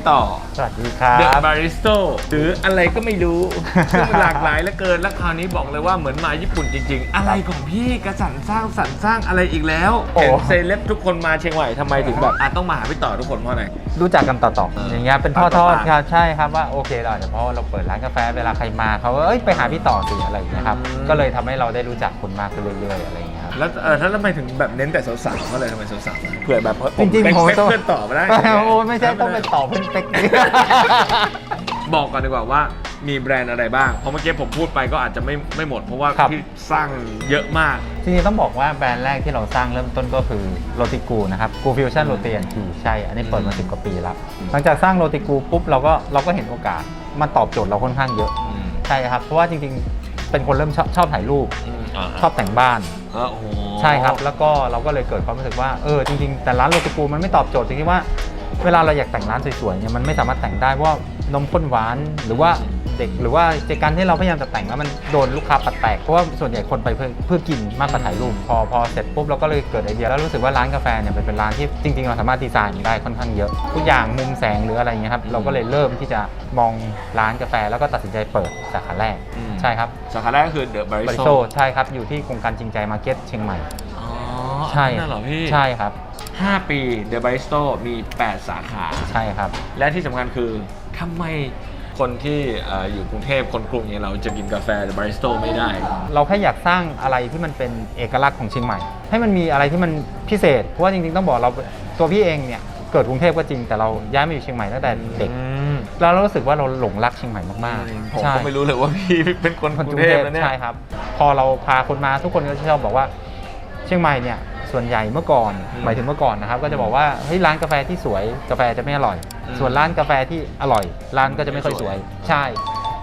นี่คือพี่ต่อสวัสดีครัเดอะบ บาริสโตหรืออะไรก็ไม่รู้ ซึ่งหลากหลายเหลือเกิน และคราวนี้บอกเลยว่าเหมือนมาญี่ปุ่นจริง ๆ อะไรของพี่กระสันสร้างสรรค์สร้างอะไรอีกแล้วโอ้ เห็นเซเลบทุกคนมาเชียงใหม่ทำไมถึงแบบอะต้องมาหาพี่ต่อทุกคนเพราะอะไร รู้จักกันต่อเออๆอย่างเงี้ยเป็นทอปากต่อดปากๆครับใช่ครับว่าโอเคเราอาจจะเพราะว่าเราเปิดร้านกาแฟเวลาใครมาเขาก็เอ้ยไปหาพี่ต่อสิอะไรอย่างเงี้ยครับอืม ก็เลยทำให้เราได้รู้จักคุณมากขึ้นเรื่อยๆอะไรอย่างเงี้ยครับ แล้วเออถ้าทำไมถึงแบบเน้นแต่สาวๆเพราะอะไรทำไมสาวๆเผื่อแบบจริงเป็นๆผมเป็นต้องเพื่อนต่อมาได้โอ้ไม่ใช่ต้องเป็นต่อเพื่อนเป๊กบอกก่อนดีกว่าว่ามีแบรนด์อะไรบ้าง เพราะเมื่อกี้ผมพูดไปก็อาจจะไม่ไม่หมด เพราะว่าครับพี่สร้างเยอะมาก จริงๆต้องบอกว่าแบรนด์แรกที่เราสร้างเริ่มต้นก็คือโรติกูนะครับกูฟิวชั่นโรตีแอนทีใช่ อันนี้เปิดมาสิบกว่าปีแล้ว อืม หลังจากสร้างโรติกูปุ๊บเราก็เราก็เห็นโอกาส มันตอบโจทย์เราค่อนข้างเยอะ ใช่ครับ เพราะว่าจริงๆ เป็นคนเริ่มชอบชอบถ่ายรูป ชอบแต่งบ้าน เออโอ้โหใช่ครับ แล้วก็เราก็เลยเกิดความรู้สึกว่าเออจริงๆ แต่ร้านโรติกูมันไม่ตอบโจทย์จริงๆว่า เวลาเราอยากแต่งร้านสวยๆเนี่ยมันไม่สามารถแต่งได้เพราะว่านมข้นหวานหรือว่า เด็ก หรือว่าจากการที่เราพยายามจะแต่งแล้วมันโดนลูกค้าปัดแตกเพราะว่าส่วนใหญ่คนไปเพื่อเพื่อกินมากกว่าถ่ายรูปพอพอเสร็จปุ๊บเราก็เลยเกิดไอเดียแล้วรู้สึกว่าร้านกาแฟเนี่ยเป็นเป็นร้านที่จริง ๆ เราสามารถดีไซน์ได้ค่อนข้างเยอะ ทุกอย่างมุมแสงหรืออะไรเงี้ยครับเราก็เลยเริ่มที่จะมองร้านกาแฟแล้วก็ตัดสินใจเปิดสาขาแรกอืม ใช่ครับสาขาแรกก็คือเดอะบริบริโซโซใช่ครับอยู่ที่โครงการจริงใจมาร์เก็ตเชียงใหม่ อ๋อใช่นั่นเหรอพี่ใช่ครับห้าปีเดอะบริโซมี 8 สาขา ใช่ครับ และที่สำคัญคือทำไม คนที่เอ่ออยู่กรุงเทพคนกรุงอย่างเราจะกินกาแฟเดอะบริโซไม่ได้ เราแค่อยากสร้างอะไรที่มันเป็นเอกลักษณ์ของเชียงใหม่ ให้มันมีอะไรที่มันพิเศษเพราะว่าจริงๆต้องบอกเราตัวพี่เองเนี่ยเกิดกรุงเทพก็จริงแต่เราย้ายมาอยู่เชียงใหม่ตั้งแต่เด็กอืมแล้วเรารู้สึกว่าเราหลงรักเชียงใหม่มากผมๆใช่ ก็ไม่รู้เลยว่าพี่เป็นคนคนกกรุรุงงเทเทพพแล้วเนี่ย ใช่ครับ พอเราพาคนมาทุกคนก็จะชอบบอกว่า เชียงใหม่เนี่ยส่วนใหญ่เมื่อก่อนอืมหมายถึงเมื่อก่อนนะครับ ก็จะบอกว่าเฮ้ยร้านกาแฟที่สวยกาแฟจะไม่อร่อยอืม ส่วนร้านกาแฟที่อร่อย ร้านก็จะไม่ค่อยสวยไม่สวยใช่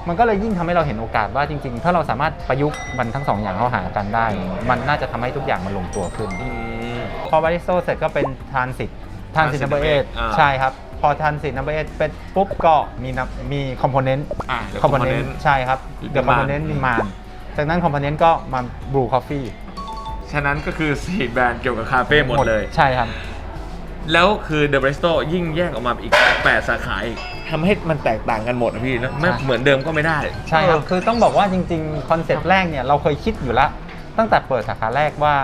มันก็เลยยิ่งทำให้เราเห็นโอกาสว่าจริง ๆ ถ้าเราสามารถประยุกต์มันทั้งสองอย่างเข้าหากันได้ มันน่าจะทำให้ทุกอย่างมันลงตัวขึ้นอืมพอบาริสโซเสร็จก็เป็นทานสิทธิ์ทานสิทธิ์ Transit นัมเบอร์เออ่าใช่ครับพอทานสิทธิ์นัมเบอร์เอเป็นปุ๊บก็มีนับมีคอมโพเนนต์อะเดี๋ยวคอมโพเนน component ต์ใช่ครับเดี๋ยวคอม Demand โพเนนต์มีมานจากนั้นคอมโพเนนต์ก็มาบลูคอฟฟี่ฉะนั้นก็คือสี่แบรนด์เกี่ยวกับคาเฟ่หมดเลย ใช่ครับ แล้วคือ The Baristo ยิ่งแยกออกมาอีก 8 สาขาอีกทำให้มันแตกต่างกันหมดนะพี่นะไม่ใช่เหมือนเดิมก็ไม่ได้ ใช่ครับ คือต้องบอกว่าจริงๆ คอนเซปต์แรกเนี่ยเราเคยคิดอยู่แล้ว ตั้งแต่เปิดสาขาแรกว่า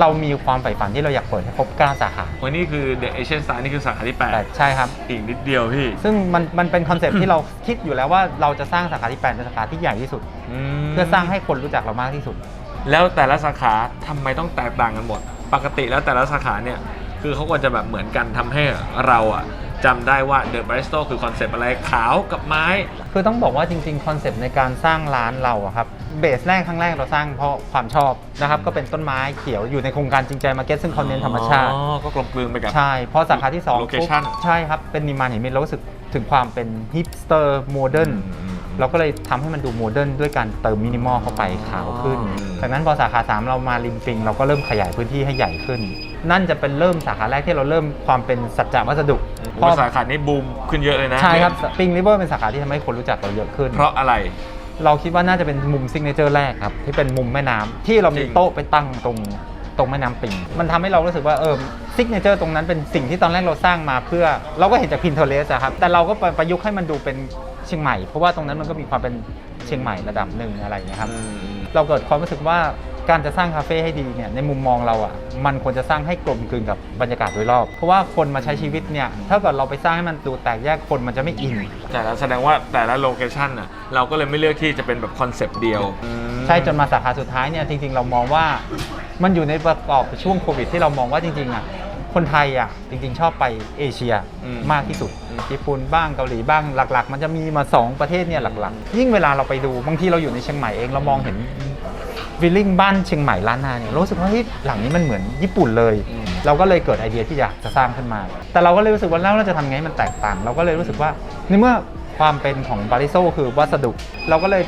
เรามีความใฝ่ฝันที่เราอยากเปิดให้ครบ9สาขา วันนี้คือ The Asian Style นี่คือสาขาที่ แต่ใช่ครับ8อีกนิดเดียวพี่ซึ่งมันมันเป็นคอนเซปต์ที่เราคิดอยู่แล้วว่าเราจะสร้างสาขาที่ 8 เป็นสาขาที่ใหญ่ที่สุด มเพื่อสร้างให้คนรู้จักเรามากที่สุด แล้วแต่ละสาขาทำไมต้องแตกต่างกันหมด ปกติแล้วแต่ละสาขาเนี่ย คือเขาควรจะแบบเหมือนกันทำให้เราอะจำได้ว่า The Baristo คือคอนเซปต์อะไรขาวกับไม้ คือต้องบอกว่าจริงๆ คอนเซปต์ในการสร้างร้านเราอะครับเบสแรกครั้งแรกเราสร้างเพราะความชอบนะครับ ก็เป็นต้นไม้เขียวอยู่ในโครงการจริงใจมาร์เก็ตซึ่งเขาเน้นธรรมชาติ อ๋อ ก็กลมกลืนไปกับ ใช่ พอสาขาที่2ปุ๊บ Location ใช่ครับ เป็นนิมานเห็นไหมเรารู้สึกถึงความเป็นฮิปสเตอร์โมเดิร์นอืมเราก็เลยทำให้มันดูโมเดิร์นด้วยการเติมมินิมอลเข้าไปขาวขึ้นอืมจากนั้นพอสาขา 3 เรามาริมปิงเราก็เริ่มขยายพื้นที่ให้ใหญ่ขึ้น นั่นจะเป็นเริ่มสาขาแรกที่เราเริ่มความเป็นสัจจะวัสดุเพราะสาขานี้บูมขึ้นเยอะเลยนะใช่ครับปิงริเวอร์เป็นสาขาที่ทำให้คนรู้จักเราเยอะขึ้น เพราะอะไรเราคิดว่าน่าจะเป็นมุมซิกเนเจอร์แรกครับ ที่เป็นมุมแม่น้ำที่เรามีจริงโต๊ะไปตั้งตรงตรงแม่น้ำปิง มันทำให้เรารู้สึกว่าเออซิกเนเจอร์ตรงนั้นเป็นสิ่งที่ตอนแรกเราสร้างมาเพื่อ เราก็เห็นจาก Pinterest อะครับแต่เราก็ประยุกต์ให้มันดูเป็นเชียงใหม่ เพราะว่าตรงนั้นมันก็มีความเป็นเชียงใหม่ระดับหนึ่งอะไรอย่างเงี้ยครับ เราเกิดความรู้สึกว่า การจะสร้างคาเฟ่ให้ดีเนี่ยในมุมมองเราอะมันควรจะสร้างให้กลมกลืนกับบรรยากาศโดยรอบ เพราะว่าคนมาใช้ชีวิตเนี่ยถ้าเกิดเราไปสร้างให้มันดูแตกแยกคนมันจะไม่อิน แต่ละแสดงว่าแต่ละโลเคชันน่ะเราก็เลยไม่เลือกที่จะเป็นแบบคอนเซปต์เดียว ใช่จนมาสาขาสุดท้ายเนี่ยจริงๆ เรามองว่ามันอยู่ในประกอบช่วงโควิด ที่เรามองว่าจริงๆอะคนไทยอะจริงๆชอบไปเอเชียอืมมากที่สุดอืมญี่ปุ่นบ้างเกาหลีบ้างหลัก ๆ มันจะมีมา 2 ประเทศเนี่ยหลักๆ ยิ่งเวลาเราไปดูบางทีเราอยู่ในเชียงใหม่เองเรามองเห็น วิลลิ่งบ้านเชียงใหม่ล้านนาเนี่ยเรารู้สึกว่าเฮ้ยหลังนี้มันเหมือนญี่ปุ่นเลย อืม เราก็เลยเกิดไอเดียที่อยากจะสร้างขึ้นมา แต่เราก็เลยรู้สึกว่าแล้วเราจะทำไงให้มันแตกต่าง เราก็เลยรู้สึกว่าในเมื่อความเป็นของบาริโซคือวัสดุ เราก็เลย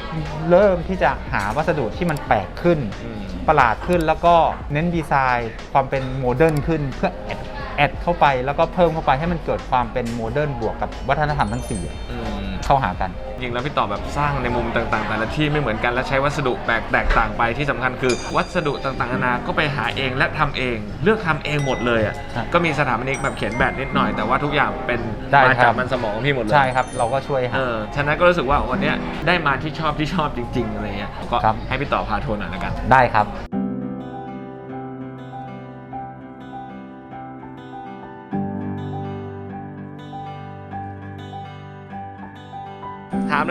เริ่มที่จะหาวัสดุที่มันแปลกขึ้นอืมประหลาดขึ้นแล้วก็เน้นดีไซน์ความเป็นโมเดิร์นขึ้นเพื่อแอดแอดเข้าไปแล้วก็เพิ่มเข้าไปให้มันเกิดความเป็นโมเดิร์นบวกกับวัฒนธรรมทั้งสี่อะ อืม เข้าหากัน จริงแล้วพี่ต่อแบบสร้างในมุมต่างๆ แต่ละที่ไม่เหมือนกันและใช้วัสดุแปลกแตกต่างไปที่สำคัญคือ วัสดุต่างๆนานาก็ไปหาเองและทำเอง เลือกทำเองหมดเลยอะใช่ก็มีสถาปนิกแบบเขียนแบบนิดหน่อยแต่ว่าทุกอย่างเป็นได้มาครัจากบ มันสมองพี่หมดเลย ใช่ครับ เราก็ช่วยหา เออฉะนั้นก็รู้สึกว่าวันเนี้ยได้มาที่ชอบที่ชอบจริงๆอะไรเงี้ยก็ครับ ให้พี่ต่อพาทัวร์หน่อยละกัน ได้ครับ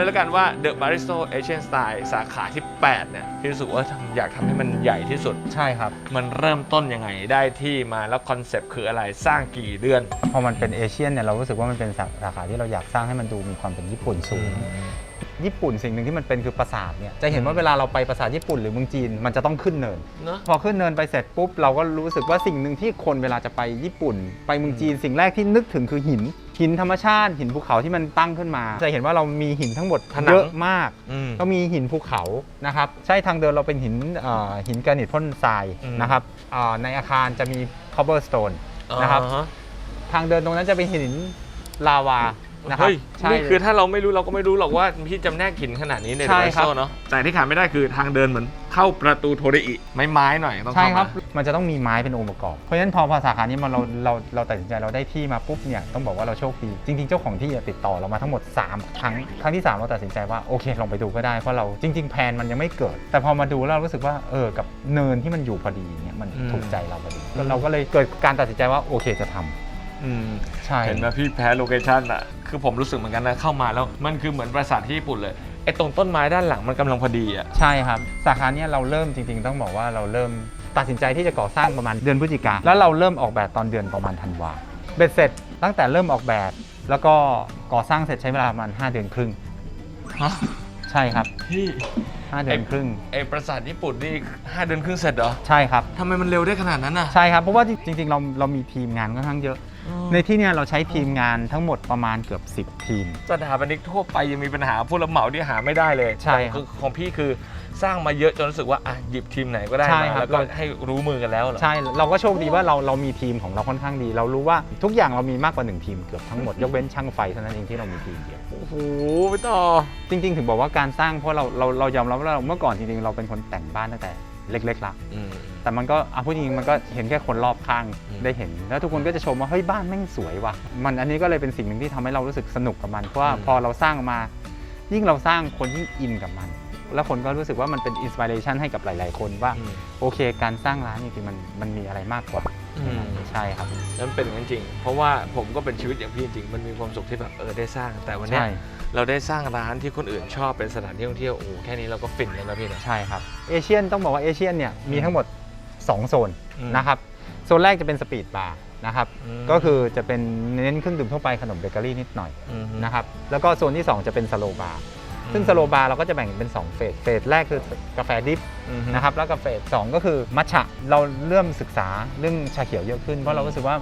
ถามเลยแล้วกันว่า The Baristo Asian Style สาขาที่ 8 เนี่ยพี่รู้สึกว่าทำอยากทำให้มันใหญ่ที่สุด ใช่ครับ มันเริ่มต้นยังไงได้ที่มาแล้วคอนเซปต์คืออะไรสร้างกี่เดือน พอมันเป็นเอเชียนเนี่ยเรารู้สึกว่ามันเป็นสาสาขาที่เราอยากสร้างให้มันดูมีความเป็นญี่ปุ่นสูง ญี่ปุ่นสิ่งหนึ่งที่มันเป็นคือปราสาทเนี่ยจะเห็นว่าเวลาเราไปปราสาทญี่ปุ่นหรือเมืองจีนมันจะต้องขึ้นเนิน เนอะ พอขึ้นเนินไปเสร็จปุ๊บเราก็รู้สึกว่าสิ่งหนึ่งที่คนเวลาจะไปญี่ปุ่น ไปเมืองจีนสิ่งแรกที่นึกถึงคือหิน หินธรรมชาติหินภูเขาที่มันตั้งขึ้นมา จะเห็นว่าเรามีหินทั้งหมดผนัง เยอะมาก อืม ก็มีหินภูเขานะครับใช่ทางเดินเราเป็นหินเอ่อหินกระนิตพ่นทรายอืม นะครับเอ่อในอาคารจะมี cobblestone นะครับ อ่าฮ ทางเดินตรงนั้นจะเป็นหินลาวา นะครับเฮ้ยใช่นี่คือถ้าเราไม่รู้เราก็ไม่รู้หรอกว่าพี่จำแนกหินขนาดนี้ในใช่เดอะครับ โซเนาะแต่ที่ขาดไม่ได้คือทางเดินเหมือนเข้าประตูโทเรอิไม้ไม้ๆหน่อยต้องใช่เข้าครับ มามันจะต้องมีไม้เป็นองค์ประกอบ เพราะฉะนั้นพอภาสาขานี้มันเราเราเราตัดสินใจเราได้ที่มาปุ๊บเนี่ยต้องบอกว่าเราโชคดี จริง ๆ เจ้าของที่อะติดต่อเรามาทั้งหมด 3 ครั้ง ครั้งที่ 3 เราตัดสินใจว่าโอเคลองไปดูก็ได้เพราะเราจริง ๆแพลนมันยังไม่เกิด แต่พอมาดูแล้วเรารู้สึกว่าเออกับเนินที่มันอยู่พอดีเนี่ยมันอืมถูกใจเราพอดีเราก็เลยเกิดการตัดสินใจว่าโอเคจะทำ อืมใช่ เห็นไหมพี่แพ้โลเคชั่นอะ คือผมรู้สึกเหมือนกันนะเข้ามาแล้ว มันคือเหมือนปราสาทที่ญี่ปุ่นเลยไอ้ตรงต้นไม้ด้านหลังมันกำลังพอดีอะ ใช่ครับ สาขาเนี้ยเราเริ่มจริงๆ ต้องบอกว่าเราเริ่มตัดสินใจที่จะก่อสร้างประมาณเดือนพฤศจิกาแล้วเราเริ่มออกแบบตอนเดือนประมาณธันวาเบ็ดเสร็จตั้งแต่เริ่มออกแบบ แล้วก็ก่อสร้างเสร็จใช้เวลาประมาณ5เดือนครึ่งฮะ ใช่ครับพี่5เดือนครึ่ง ไอ้ปราสาทญี่ปุ่นนี่5เดือนครึ่งเสร็จเหรอใช่ครับ ทำไมมันเร็วได้ขนาดนั้นอะ ใช่ครับ เพราะว่าจริงๆ เราเรามีทีมงานค่อนข้างเยอะ ในที่เนี้ยเราใช้ทีมงานทั้งหมดประมาณเกือบ 10 ทีม สถาปนิกทั่วไปยังมีปัญหาผู้รับเหมาที่หาไม่ได้เลยใช่ครับของของพี่คือสร้างมาเยอะจนรู้สึกว่าอะหยิบทีมไหนก็ได้ใช่มาครับแล้วก็เรา ให้รู้มือกันแล้วเหรอ ใช่ เราก็โชคดีว่าเราเรามีทีมของเราค่อนข้างดี เรารู้ว่าทุกอย่างเรามีมากกว่าหนึ่งทีมเกือบทั้งหมด ยกเว้นช่างไฟเท่านั้นเองที่เรามีทีมเดียว โอ้โหพี่ต่อ จริง ๆ ถึงบอกว่าการสร้างเพราะเราเราเรายอมรับว่าเราเมื่อก่อนจริงๆเราเป็นคนแต่งบ้านตั้งแต่เล็กๆละอืม แต่มันก็อะพูดจริงๆมันก็เห็นแค่คนรอบข้างอืม ได้เห็น แล้วทุกคนก็จะชมว่าเฮ้ยบ้านแม่งสวยว่ะมันอันนี้ก็เลยเป็นสิ่งหนึ่งที่ทำให้เรารู้สึกสนุกกับมันเพราะว่าพอเราสร้างมา ยิ่งเราสร้างคนยิ่งอินกับมัน แล้วคนก็รู้สึกว่ามันเป็นอินสปิเรชันให้กับหลาย ๆ คนว่าอืมโอเค การสร้างร้านจริงๆมันมันมีอะไรมากกว่าอืมใช่ครับแล้วมันเป็นอย่างนั้นจริง เพราะว่าผมก็เป็นชีวิตอย่างพี่จริง มันมีความสุขที่แบบเออได้สร้าง แต่วันเนี้ยใช่เราได้สร้างร้านที่คนอื่นชอบเป็นสถานที่ท่องเที่ยว โอ้โหแค่นี้เราก็ฟินแล้วนะพี่นะ ใช่ครับเอเชียนต้องบอกว่าเอเชียนเนี่ยมีทั้งหมด 2 โซนอืม นะครับ โซนแรกจะเป็นสปีดบาร์นะครับอืมก็คือจะเป็นเน้นเครื่องดื่มทั่วไปขนมเบเกอรี่นิดหน่อยอืมนะครับ แล้วก็โซนที่ 2 จะเป็นสโลบาร์ ซึ่งสโลบาร์เราก็จะแบ่งเป็น 2 เฟส เฟสแรกคือกาแฟดิฟอืม นะครับ แล้วก็เฟสสองก็คือมัทฉะ เราเริ่มศึกษาเรื่องชาเขียวเยอะขึ้น เพราะเรารู้สึกว่า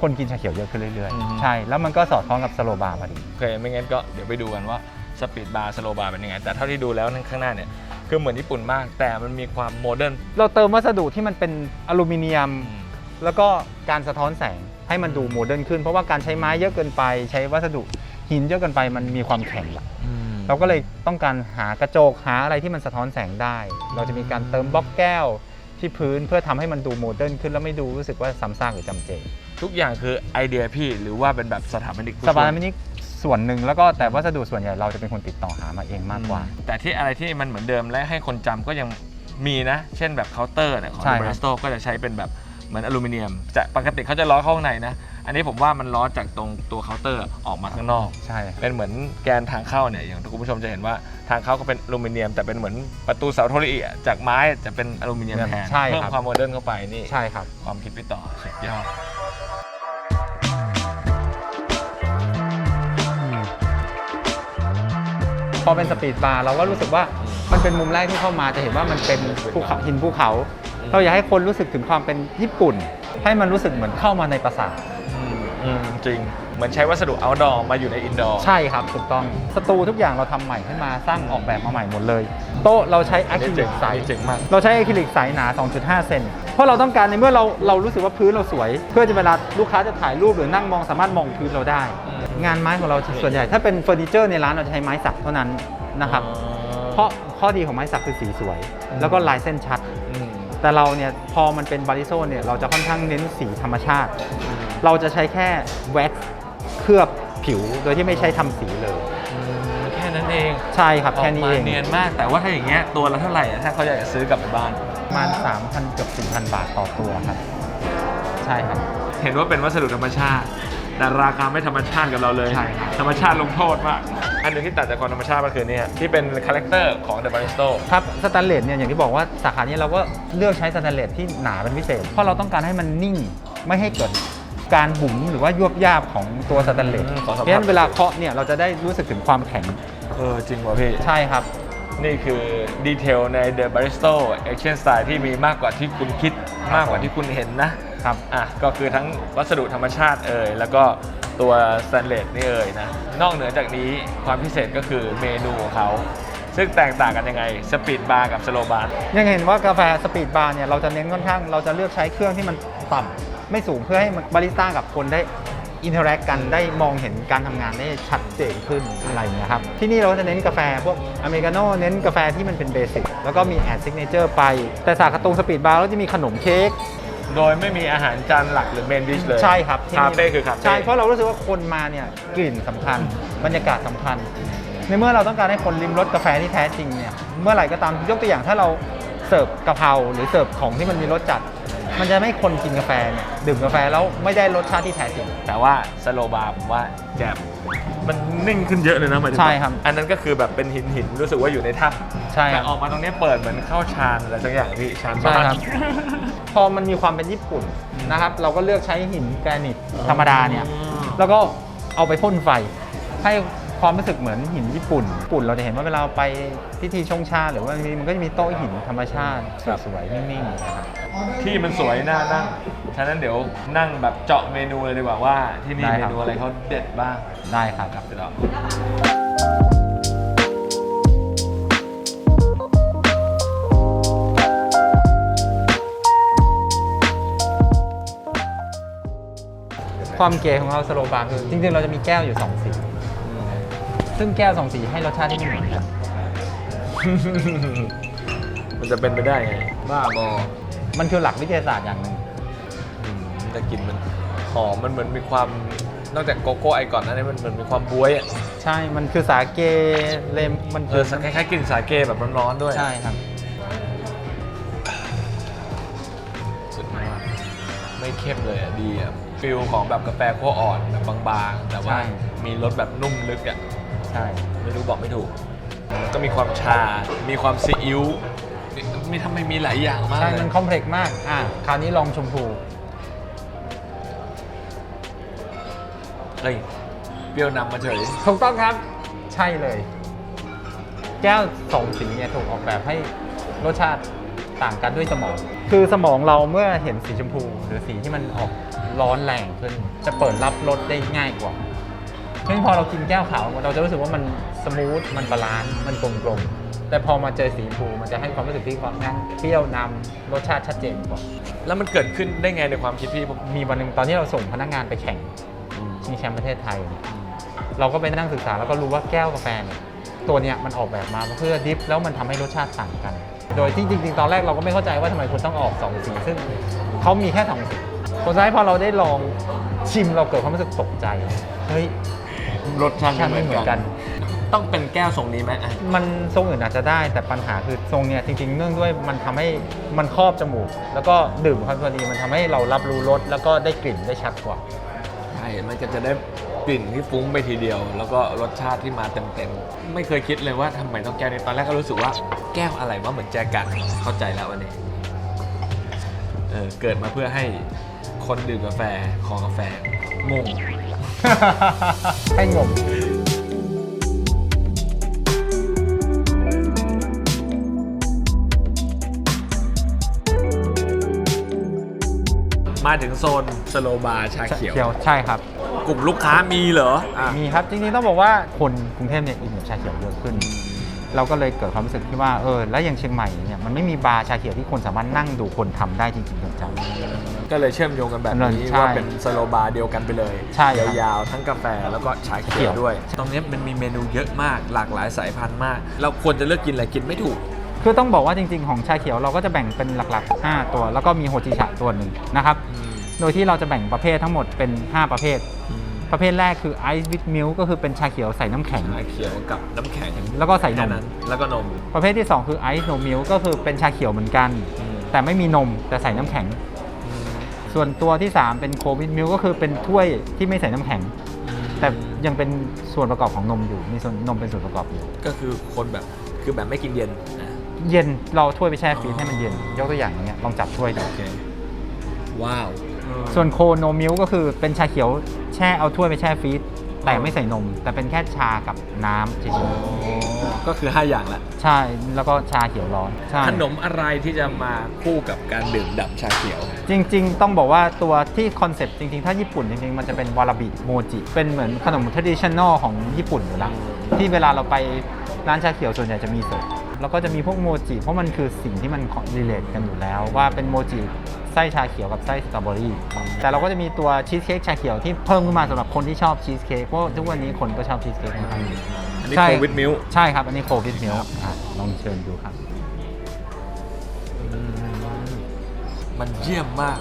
คนกินชาเขียวเยอะขึ้นเรื่อยอืม ๆ ใช่ แล้วมันก็สอดคล้องกับสโลบาร์พอดี โอเคไม่งั้นก็เดี๋ยวไปดูกันว่าสปีดบาร์สโลบาร์เป็นยังไง แต่เท่าที่ดูแล้วนั่นข้างหน้าเนี่ย คือเหมือนญี่ปุ่นมาก แต่มันมีความโมเดิร์น เราเติมวัสดุที่มันเป็นอลูมิเนียม แล้วก็การสะท้อนแสงให้มันดูโมเดิร์นขึ้น เพราะว่าการใช้ไม้เยอะเกินไป ใช้วัสดุหินเยอะเกินไปมันมีความแข็งเราก็เลยต้องการหากระจกหาอะไรที่มันสะท้อนแสงได้ เราจะมีการเติมบล็อกแก้วที่พื้นเพื่อทำให้มันดูโมเดิร์นขึ้นแล้วไม่ดูรู้สึกว่าซ้ำซากหรือจำเจ ทุกอย่างคือไอเดียพี่หรือว่าเป็นแบบสถาปนิกผู้สช่วยปามินิก ส่วนหนึ่งแล้วก็แต่วัสดุส่วนใหญ่เราจะเป็นคนติดต่อหามาเองมากกว่า แต่ที่อะไรที่มันเหมือนเดิมและให้คนจำก็ยังมีนะ เช่นแบบเคาน์เตอร์เนี่ยของใช่เบครรับสโตก็จะใช้เป็นแบบเหมือนอลูมิเนียมจะปกติเขาจะล้อเข้าข้างในนะ อันนี้ผมว่ามันล้อจากตรงตัวเคาน์เตอร์ออกมาข้างนอก ใช่ เป็นเหมือนแกนทางเข้าเนี่ยอย่างที่คุณผู้ชมจะเห็นว่าทางเข้าก็เป็นอลูมิเนียม แต่เป็นเหมือนประตูเสาโทรลีอะจากไม้จะเป็นอลูมิเนียมแทนใช่เพิ่มครับความโมเดิร์นเข้าไปนี่ ใช่ครับ ความคิดพี่ต่อสุดยอด อเป็นสปีดบาร์เราก็รู้สึกว่ามันเป็นมุมแรกที่เข้ามาจะเห็นว่ามันเป็นภูเขาหินภูเขา เราอยากให้คนรู้สึกถึงความเป็นญี่ปุ่น ให้มันรู้สึกเหมือนเข้ามาในปราสาทอืมอืมจริง เหมือนใช้วัสดุ outdoor มาอยู่ใน indoor ใช่ครับ ถูกต้องสตูทุกอย่างเราทำใหม่ขึ้นมาสร้างออกแบบมาใหม่หมดเลย โต๊ะเราใช้อะคริลิกใสอันนี้เจ๋งมากเราใช้อะคริลิกใสหนา 2.5 เซนเพราะเราต้องการในเมื่อเราเรารู้สึกว่าพื้นเราสวย เพื่อจะเวลาลูกค้าจะถ่ายรูปหรือนั่งมองสามารถมองพื้นเราได้ งานไม้ของเราส่วนใหญ่ ถ้าเป็นเฟอร์นิเจอร์ในร้านเราจะใช้ไม้สักเท่านั้นนะครับ เพราะข้อดีของไม้สักคือสีสวย แล้วก็ลายเส้นชัดอืมแต่เราเนี่ยพอมันเป็นบาริโซเนี่ยเราจะค่อนข้างเน้นสีธรรมชาติ เราจะใช้แค่แว็กซ์เคลือบผิวโดยที่ไม่ใช้ทำสีเลยอืมแค่นั้นเองใช่ครับแค่นี้ออกเอมางเนียนมากแต่ว่าถ้าอย่างเงี้ยตัวละเท่าไหร่อะถ้าเขาอยากจะซื้อกลับไปบ้านประมาณ3,000เกือบ4,000 บาทต่อตัวครับ ใช่ครับ เห็นว่าเป็นวัสดุธรรมชาติ แต่ราคาไม่ธรรมชาติกับเราเลย ใช่ครับ ธรรมชาติลงโทษมาก อันหนึ่งที่ตัดจากความธรรมชาติก็คือเนี่ยที่เป็นคาแรคเตอร์ของ The Baristo ครับสแตนเลสเนี่ยอย่างที่บอกว่าสาขานี้เราก็เลือกใช้สแตนเลสที่หนาเป็นพิเศษ เพราะเราต้องการให้มันนิ่งไม่ให้เกิดการบุ๋มหรือว่ายวบยาบของตัวสแตนเลสอืมเพขอสัมผัสราะฉะนั้นเวลาเคาะเนี่ยเราจะได้รู้สึกถึงความแข็งเออจริงว่ะพี่ ใช่ครับ นี่คือดีเทลใน The Baristo Action Style ที่มีมากกว่าที่คุณคิด มากกว่าที่คุณเห็นนะ ครับอะก็คือทั้งวัสดุธรรมชาติเอ่ยแล้วก็ตัวสแตนเลสนี่เอ่ยนะนอกเหนือจากนี้ความพิเศษก็คือเมนูของเขา ซึ่งแตกต่างกันยังไงสปีดบาร์กับสโลบาร์ยังเห็นว่ากาแฟสปีดบาร์เนี่ยเราจะเน้นค่อนข้างเราจะเลือกใช้เครื่องที่มันต่ำไม่สูงเพื่อให้บาริสต้ากับคนได้อินเทอร์แอคกันได้มองเห็นการทำงานได้ชัดเจนขึ้นอะไรอย่างเงี้ยครับ ที่นี่เราจะเน้นกาแฟพวกอเมริกาโน่เน้นกาแฟที่มันเป็นเบสิกแล้วก็มีแอดซิกเนเจอร์ไป แต่สาขาตรงสปีดบาร์เราจะมีขนมเค้ก โดยไม่มีอาหารจานหลักหรือเมนดิชเลยใช่ครับที่คานี่เฟ่คือคาเฟ่ ใช่เพราะเรารู้สึกว่าคนมาเนี่ยกลิ่นสำคัญ บรรยากาศสำคัญ ในเมื่อเราต้องการให้คนริมรสกาแฟที่แท้จริงเนี่ยเมื่อไหร่ก็ตามยกตัวอย่างถ้าเราเสิร์ฟกะเพราหรือเสิร์ฟของที่มันมีรสจัด มันจะไม่ให้คนกินกาแฟเนี่ยดื่มกาแฟแล้วไม่ได้รสชาติที่แท้จริง แต่ว่าสโลบาร์ผมว่าแจ่มมันนิ่งขึ้นเยอะเลยนะหมายถึงใช่ครับอันนั้นก็คือแบบเป็นหินหินๆรู้สึกว่าอยู่ในถ้ำใช่คแต่รับออกมาตรงนี้เปิดเหมือนเข้าชานอะไรสักอย่างพี่ชานใช่บ้าน ครับ พอมันมีความเป็นญี่ปุ่นนะครับ เราก็เลือกใช้หินแกรนิตธรรมดาเนี่ย แล้วก็เอาไปพ่นไฟ ให้ความรู้สึกเหมือนหินญี่ปุ่นญี่ปุ่น เราจะเห็นว่าเวลาไปพิธีชงชา หรือว่ามีมันก็จะมีโต๊ะหินธรรมชาติสวยๆนิ่งๆนะครับ ที่มันสวยน่านั่ง ฉะนั้นเดี๋ยวนั่งแบบเจาะเมนูเลยดีกว่าว่า ที่นี่ได้เมครับ นูอะไรเขาเด็ดบ้างได้ครับ ครับเดี๋ยวเราความเก๋ของเราสโลบาร์คือจริงๆ เราจะมีแก้วอยู่2สี ซึ่งแก้ว2สีให้รสชาติที่ไม่เหมือนกัน มันจะเป็นไปได้ไง บ้าบอ มันคือหลักวิทยาศาสตร์อย่างหนึ่งอืมแต่กลินมันหอมมันเหมือนมีความนอกจากโกโก้ไอก่อนหนั้านมันเหมือนมีความบวยอะใช่มันคือสาเกเลมมันเอคืออคล้ายๆกลิ่นสาเกแบบร้อนๆด้วยใช่ครับ สุดมากไม่เข้มเลยอะดีอะฟิลของแบบกาแฟคั่วอ่อนแบบบางๆ แต่ว่าใช่ มีรสแบบนุ่มลึกอะใช่ ไม่รู้บอกไม่ถูกแล้วก็มีความชา มีความซีอิ๊ว มีมีทำไมมีหลายอย่างมากใช่ เลยมันคอมเพล็กซ์มาก อะ คราวนี้ลองชมพู เฮ้ยเปรี้ยวนำมาเฉย ถูกต้องครับ ใช่เลย แก้วสองสีเนี่ยถูกออกแบบให้รสชาติต่างกันด้วยสมอง คือสมองเราเมื่อเห็นสีชมพู หรือสีที่มันออกร้อนแรงขึ้น จะเปิดรับรสได้ง่ายกว่าเพราะฉะนั้นพอเรากินแก้วขาวเราจะรู้สึกว่ามันสมูทมันบาลานซ์มันกลมกลมๆ แต่พอมาเจอสีชมพูมันจะให้ความรู้สึกที่ความงั้นเปรี้ยวนำรสชาติชัดเจนกว่าแล้วมันเกิดขึ้นได้ไงในความคิดพี่ผมมีวันหนึ่งตอนที่เราส่งพนักงานไปแข่งชิงแชมป์ประเทศไทยเราก็ไปนั่งศึกษาแล้วก็รู้ว่าแก้วกาแฟเนี่ยตัวเนี้ยมันออกแบบมาเพื่อดริฟแล้วมันทำให้รสชาติต่างกัน โดยที่จริงๆ ตอนแรกเราก็ไม่เข้าใจว่าทำไมคุณต้องออก2สีซึ่งเขามีแค่2สีผลสุดท้ายพอเราได้ลองชิมเราเกิดความรู้สึกตกใจเฮ้ย รสชาติชาติไม่เหมือนกัน ต้องเป็นแก้วทรงนี้ไหมอะ มันทรงอื่นอาจจะได้แต่ปัญหาคือทรงเนี่ยจริงๆเนื่องด้วยมันทำให้มันครอบจมูก แล้วก็ดื่มความพอดีมันทำให้เรารับรู้รสแล้วก็ได้กลิ่นได้ชัดกว่า ใช่ มันก็จะได้กลิ่นที่ฟุ้งไปทีเดียว แล้วก็รสชาติที่มาเต็มๆ ไม่เคยคิดเลยว่าทำไมต้องแก้วนี้ตอนแรกก็รู้สึกว่าแก้วอะไรว่าเหมือนแจกันเข้าใจแล้ววันนี้ เออเกิดมาเพื่อให้คนดื่มกาแฟคอกาแฟงง ให้งง มาถึงโซนสโลบาร์ชาเขียว ใช่ครับ กลุ่มลูกค้ามีเหรออะมีครับจริงๆต้องบอกว่าคนกรุงเทพเนี่ยอินกับชาเขียวเยอะขึ้น เราก็เลยเกิดความรู้สึกที่ว่าเออแล้วอย่างเชียงใหม่เนี่ยมันไม่มีบาร์ชาเขียวที่คนสามารถนั่งดูคนทำได้จริงๆจัง ก็เลยเชื่อมโยงกันแบบนี้ใช่ว่าเป็นสโลบาร์เดียวกันไปเลยใช่ครับยาวๆทั้งกาแฟแล้วก็ชาเขีเขียยววด้วย ตรงนี้มันมีเมนูเยอะมากหลากหลายสายพันธุ์มาก เราควรจะเลือกกินอะไรกินไม่ถูก คือต้องบอกว่าจริง ๆ ของชาเขียวเราก็จะแบ่งเป็นหลักๆ 5 ตัว แล้วก็มีโฮจิชะตัวหนึ่งนะครับ โดยที่เราจะแบ่งประเภททั้งหมดเป็น 5 ประเภท ประเภทแรกคือ Ice with Milk ก็คือเป็นชาเขียวใส่น้ำแข็ง ชาเขียวกับน้ำแข็งแล้วก็ใส่นแค่มนั้นแล้วก็นม ประเภทที่ 2 คือ Ice no milk ก็คือเป็นชาเขียวเหมือนกันแต่ไม่มีนมแต่ใส่น้ำแข็ง ส่วนตัวที่ 3 เป็น Cold with Milk ก็คือเป็นถ้วยที่ไม่ใส่น้ำแข็ง แต่ยังเป็นส่วนประกอบของนมอยู่มีส่วนนมเป็นส่วนประกอบอยู่ ก็คือคนแบบคือแบบไม่กินเย็นนะ เย็นเราเอาถ้วยไปแช่ฟรีซให้มันเย็น ยกตัวอย่างอย่างเงี้ยลองจับถ้วยดู โอเค ว้าว ส่วนโคโนมิลก็คือเป็นชาเขียวแช่เอาถ้วยไปแช่ฟรีซแต่ไม่ใส่นม แต่เป็นแค่ชากับน้ำเฉยก็คือ 5 อย่างละๆใช่ แล้วก็ชาเขียวร้อนใช่ ขนมอะไรที่จะมาคู่กับการดื่มด่ำชาเขียว จริง ๆ ต้องบอกว่าตัวที่คอนเซปต์จริง ๆ ถ้าญี่ปุ่นจริง ๆ มันจะเป็นวาราบิโมจิ เป็นเหมือนขนมท r a d i t i o n a l ของญี่ปุ่นอยู่แล้วที่เวลาเราไปร้านชาเขียวส่วนใหญ่จะมีเสิร์ฟ แล้วก็จะมีพวกโมจิเพราะมันคือสิ่งที่มันรีเลทกันอยู่แล้ว ว่าเป็นโมจิไส้ชาเขียวกับไส้สตรอเบอรี่แต่เราก็จะมีตัวชีสเค้กชาเขียวที่เพิ่มขึ้นมาสำหรับคนที่ชอบชีสเค้กเพราะทุกวันนี้คนก็ชอบชีสเค้กค่อนข้างเยอะอันนี้ใช่ โควิดมิลใช่ครับ อันนี้โควิดมิลลองเชิญดูครับ มันเยี่ยมมาก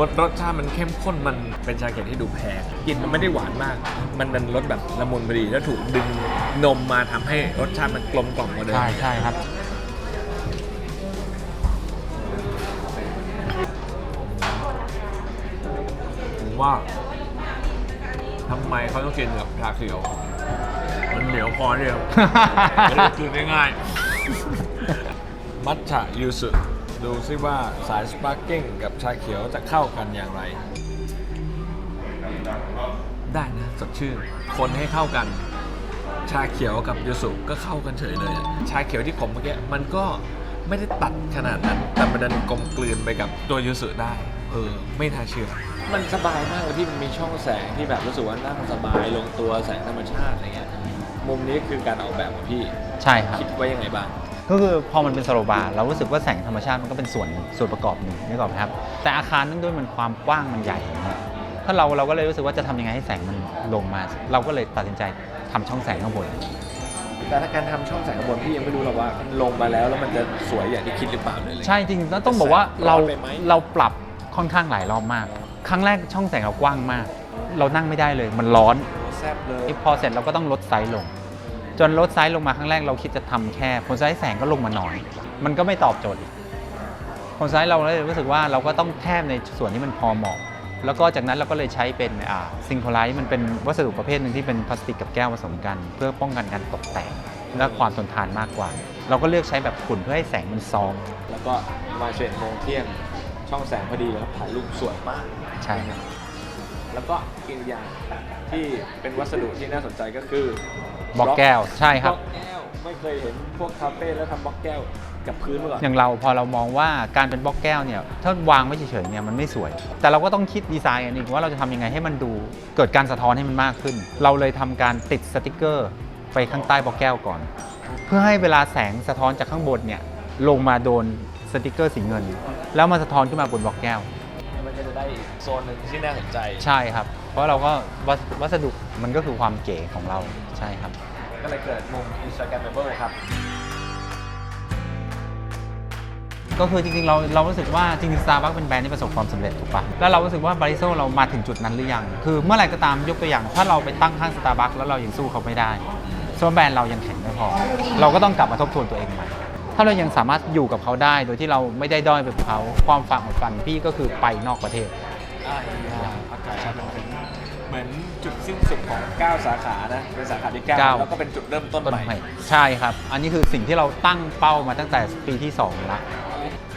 รสรสชาติมันเข้มข้นมันเป็นชาเขียวที่ดูแพงกลินมันไม่ได้หวานมาก มันเป็นรสแบบละมุนพอดีแล้วถูกดึงนมมาทำให้รสชาติมันกลมกล่อมกว่าเดิมใช่ใช่ครับ ผมว่าทำไมเขาต้องกินกับชาเขียว มันเหนียวพอเดียว ไม่ได้กินง่ายๆมัทฉะยูสุ ดูซิว่าสายสปาร์กิ้งกับชาเขียวจะเข้ากันอย่างไร ได้นะสดชื่น คนให้เข้ากัน ชาเขียวกับยูสุก็เข้ากันเฉยเลยอะชาเขียวที่ผมเมื่อกี้มันก็ไม่ได้ตัดขนาดนั้น แต่มันดันกลมกลืนไปกับตัวยูสุได้ เออ ไม่น่าเชื่อ มันสบายมากเลยที่มันมีช่องแสงที่แบบรู้สึกว่านั่งสบายลงตัวแสงธรรมชาติอะไรเงี้ย มุมนี้คือการออกแบบของพี่ ใช่ครับ คิดไว้ยังไงบ้าง ก็คือพอมันเป็นสโลบาร์เรารู้สึกว่าแสงธรรมชาติมันก็เป็นส่วนหนึ่งส่วนประกอบหนึ่งนึกออกไหมครับแต่อาคารเนื่องด้วยมันความกว้างมันใหญ่อย่างเงี้ยถ้าเราเราก็เลยรู้สึกว่าจะทำยังไงให้แสงมันลงมา เราก็เลยตัดสินใจทำช่องแสงข้างบนแต่ถ้าการทำช่องแสงข้างบนพี่ยังไม่รู้หรอกว่ามันลงมาแล้วแล้วมันจะสวยอย่างที่คิดหรือเปล่าเลยใช่จริงแล้วต้องบอกว่าเราร้อนไปไหมเราปรับค่อนข้างหลายรอบมาก ครั้งแรกช่องแสงเรากว้างมาก เรานั่งไม่ได้เลย มันร้อนแซ่บเลยพอเสร็จเราก็ต้องลดไซส์ลง จนลดไซส์ลงมาครั้งแรกเราคิดจะทำแค่ผลไซส์แสงก็ลงมาหน่อย มันก็ไม่ตอบโจทย์อีกผลไซส์เราเลยรู้สึกว่าเราก็ต้องแทบในส่วนที่มันพอเหมาะแล้วก็จากนั้นเราก็เลยใช้เป็นอ่าซิงโครไลท์มันเป็นวัสดุประเภทหนึ่งที่เป็นพลาสติกกับแก้วผสมกัน เพื่อป้องกันการตกแตกและความทนทานมากกว่า เราก็เลือกใช้แบบขุ่นเพื่อให้แสงมันซอง แล้วก็มาเฉดโมงเที่ยงช่องแสงพอดีแล้วถ่ายรูปสวยมากใช่ครับ แล้วก็อีกอย่างที่เป็นวัสดุที่น่าสนใจก็คือบล็อกแก้วใช่ครับบล็อกแก้วไม่เคยเห็นพวกคาเฟ่แล้วทำบล็อกแก้วกับพื้นมาก่อนอย่างเราพอเรามองว่าการเป็นบล็อกแก้วเนี่ยถ้าวางไว้เฉยๆเนี่ยมันไม่สวย แต่เราก็ต้องคิดดีไซน์กันอีกว่าเราจะทำยังไงให้มันดูเกิดการสะท้อนให้มันมากขึ้น เราเลยทำการติดสติกเกอร์ไปข้างใต้บล็อกแก้วก่อน เพื่อให้เวลาแสงสะท้อนจากข้างบนเนี่ยลงมาโดนสติกเกอร์สีเงิน แล้วมาสะท้อนขึ้นมาบนบล็อกแก้ว มันก็จะได้อีกโซนหนึ่งที่น่าสนใจ ใช่ครับ เพราะเราก็วัสวัสดุมันก็คือความเก๋ของเราใช่ครับ ก็เลยเกิดมุม Instagramable ครับ ก็คือจริงๆเราเรารู้สึกว่าจริงๆ Starbucks เป็นแบรนด์ที่ประสบความสำเร็จถูกปะแล้วเรารู้สึกว่าบาริโซเรามาถึงจุดนั้นหรือยัง คือเมื่อไหร่ก็ตามยกตัวอย่าง ถ้าเราไปตั้งข้าง Starbucks แล้วเรายังสู้เขาไม่ได้ส่วนแบรนด์เรายังแข็งไม่พอ เราก็ต้องกลับมาทบทวนตัวเองใหม่ ถ้าเรายังสามารถอยู่กับเขาได้ โดยที่เราไม่ได้ด้อยไปกว่าเขาความฝันของฝันพี่ก็คือไปนอกประเทศ อ่าอากาศชาเป็นเหมือนจุดสิ้นสุดของ 9 สาขานะเป็นสาขาที่ 9 เก้า แล้วก็เป็นจุดเริ่มต้นต้นใหม่ ใหม่ใช่ครับ อันนี้คือสิ่งที่เราตั้งเป้ามาตั้งแต่ปีที่2แล้ว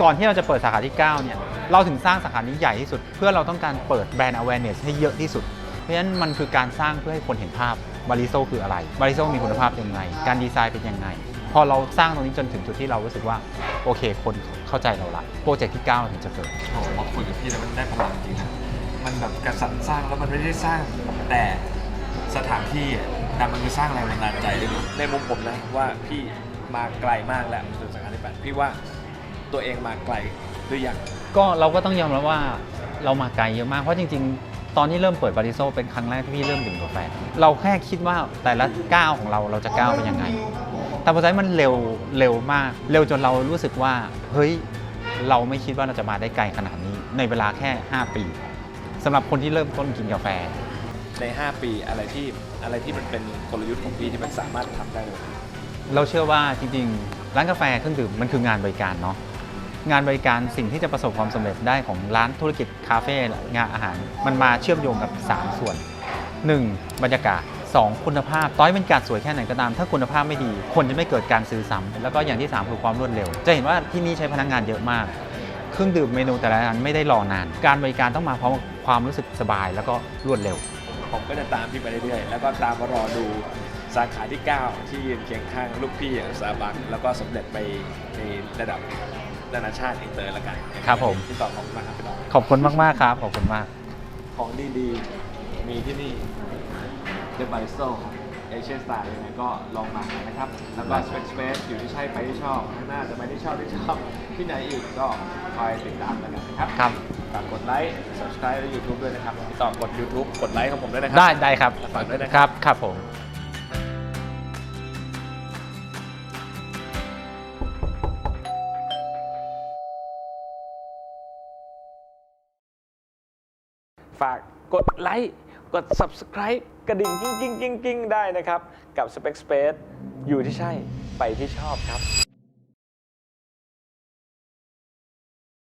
ก่อนที่เราจะเปิดสาขาที่9เนี่ยเราถึงสร้างสาขานี้ใหญ่ที่สุด เพื่อเราต้องการเปิดแบรนด์ awareness ให้เยอะที่สุด เพราะฉะนั้นมันคือการสร้างเพื่อให้คนเห็นภาพบาริโซคืออะไรบาริโซมีคุณภาพยังไง การดีไซน์เป็นยังไง พอเราสร้างตรงนี้จนถึงจุดที่เรารู้สึกว่า โอเค คนเข้าใจเราละโปรเจกต์ที่9ถึงจะเกิดโอ้โหมาคุยกับพี่แล้วมันได้พลังจริงนะมันแบบกระสันสร้างแล้วมันไม่ได้สร้างแต่สถานที่อะแต่มันคือสร้างแรงบันดาลใจด้วยนะในมุมผมนะว่าพี่มาไกลมากแล้วจนสาขาที่แปดพี่ว่าตัวเองมาไกลหรือยังก็เราก็ต้องยอมรับว่าเรามาไกลเยอะมากเพราะจริง ๆ ตอนที่เริ่มเปิดบาริโซเป็นครั้งแรกที่พี่เริ่มดื่มกาแฟเราแค่คิดว่าแต่ละก้าวของเราเราจะก้าวไปยังไง แต่พอใช้มันเร็วเร็วมาก เร็วจนเรารู้สึกว่า เฮ้ย เราไม่คิดว่าเราจะมาได้ไกลขนาดนี้ ในเวลาแค่ 5 ปีสำหรับคนที่เริ่มต้นกินกาแฟ ใน 5 ปีอะไรที่อะไรที่มันเป็นกลยุทธ์ของพี่ที่มันสามารถทำได้เลยเราเชื่อว่าจริงๆ ร้านกาแฟเครื่องดื่มมันคืองานบริการเนาะงานบริการสิ่งที่จะประสบความสำเร็จได้ของร้านธุรกิจคาเฟ่งานอาหาร มันมาเชื่อมโยงกับ 3 ส่วน 1. บรรยากาศ 2. คุณภาพต้อยเป็นการสวยแค่ไหนก็ตาม ถ้าคุณภาพไม่ดี คนจะไม่เกิดการซื้อซ้ำแล้วก็อย่างที่ 3 คือความรวดเร็ว จะเห็นว่าที่นี่ใช้พนักงานเยอะมาก เครื่องดื่มเมนูแต่ละอันไม่ได้รอนาน การบริการต้องมาพร้อมกับความรู้สึกสบาย แล้วก็รวดเร็ว ผมก็จะตามพี่ไปเรื่อยๆแล้วก็ตามมารอดูสาขาที่ 9 ที่ยืนเคียงข้างลูกพี่อย่างซาบักแล้วก็สำเร็จไปในระดับนานาชาติอินเตอร์ละกันครับผม ที่ต่อของมากครับพี่น้องขอบคุณมากๆครับ ขอบคุณมาก ของดีๆมีที่นี่ เดอะบาริสโตเอเชียสตาร์ยังไงก็ลองมากันนะครับ แล้วก็สเปซสเปซอยู่ที่ใช่ไปที่ชอบข้างหน้าจะไปที่ชอบที่ชอบ ที่ไหนอีกก็คอยติดตามแล้วกันนะครับครับ ฝากกดไลค์ subscribe และ YouTube ด้วยนะครับพี่ต่อกด YouTube กดไลค์ของผมด้วยนะครัได้ได้ครับฝากด้วยนะคครัรับบครับผมฝากกดไลค์ กด subscribe กระดิ่งกิ้งกิ้งกิ้งกิ้งได้นะครับ กับ Spec Space อยู่ที่ใช่ไปที่ชอบครับ